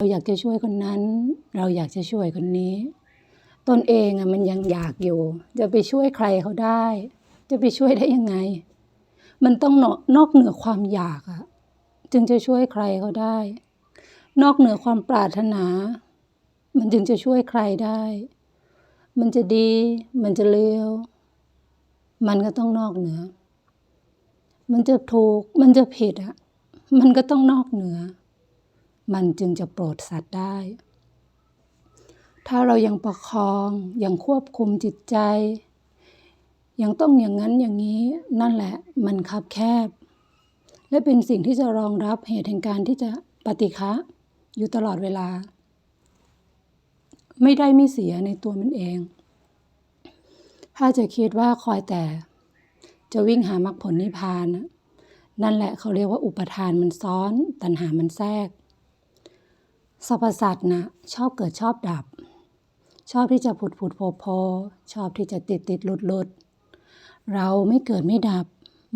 เราอยากจะช่วยคนนั้น เราอยากจะช่วยคนนี้ ตนเองอะมันยังอยากอยู่ จะไปช่วยใครเขาได้ จะไปช่วยได้ยังไง มันต้องนอกเหนือความอยากอะจึงจะช่วยใครเขาได้ นอกเหนือความปรารถนา มันจึงจะช่วยใครได้ มันจะดี มันจะเลวมันก็ต้องนอกเหนือ มันจะถูก มันจะผิดอะ มันก็ต้องนอกเหนือ มันจึงจะโปรดสัตว์ได้ ถ้าเรายังประคองยังควบคุมจิตใจ ยังต้องอย่างนั้นอย่างนี้นั่นแหละมันคับแคบ และเป็นสิ่งที่จะรองรับเหตุแห่งการที่จะปฏิฆะอยู่ตลอดเวลา ไม่ได้ไม่เสียในตัวมันเอง ถ้าจะคิดว่าคอยแต่ จะวิ่งหามรรคผลนิพพานนั่นแหละเขาเรียกว่าอุปทานมันซ้อน ตัณหามันแทรก สรรพสัตว์นะชอบเกิดชอบดับ ชอบที่จะผุดผุดโผล่โผล่ชอบที่จะติดติดหลุดหลุดเราไม่เกิดไม่ดับ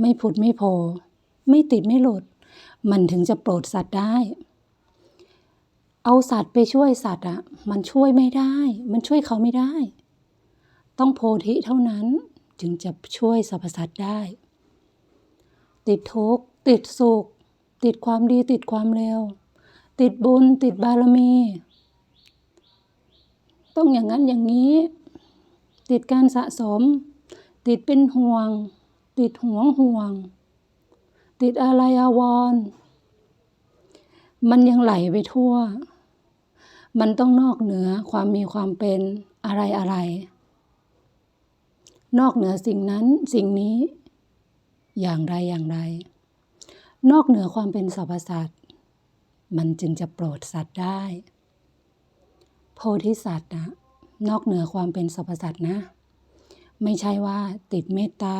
ไม่ผุดไม่โผล่ไม่ติดไม่หลุด มันถึงจะโปรดสัตว์ได้ เอาสัตว์ไปช่วยสัตว์อะมันช่วยไม่ได้ มันช่วยเขาไม่ได้ ต้องโพธิเท่านั้นจึงจะช่วยสรรพสัตว์ได้ ติดทุกข์ติดสุข ติดความดีติดความเร็ว ติดบุญติดบารมี ต้องอย่างนั้นอย่างนี้ ติดการสะสม ติดเป็นห่วง ติดห่วงห่วง ติดอะไรอาวร มันยังไหลไปทั่ว มันต้องนอกเหนือความมีความเป็นอะไรอะไร นอกเหนือสิ่งนั้นสิ่งนี้ อย่างไรอย่างไร นอกเหนือความเป็นสรรพสัตว์ มันจึงจะโปรดสัตว์ได้ โพธิสัตว์นะนอกเหนือความเป็นสรรพสัตว์นะ ไม่ใช่ว่าติดเมตตา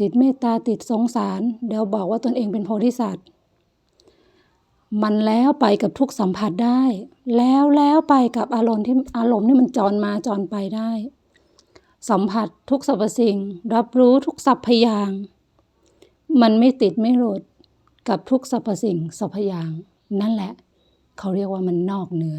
ติดเมตตาติดสงสาร เดี๋ยวบอกว่าตนเองเป็นโพธิสัตว์ มันแล้วไปกับทุกสัมผัสได้ แล้วแล้วไปกับอารมณ์ที่อารมณ์ที่มันจรมาจรไปได้ สัมผัสทุกสรรพสิ่ง รับรู้ทุกสัพพยาง มันไม่ติดไม่หลุด กับทุกสรรพสิ่งสรรพอย่าง นั่นแหละ เขาเรียกว่ามันนอกเหนือ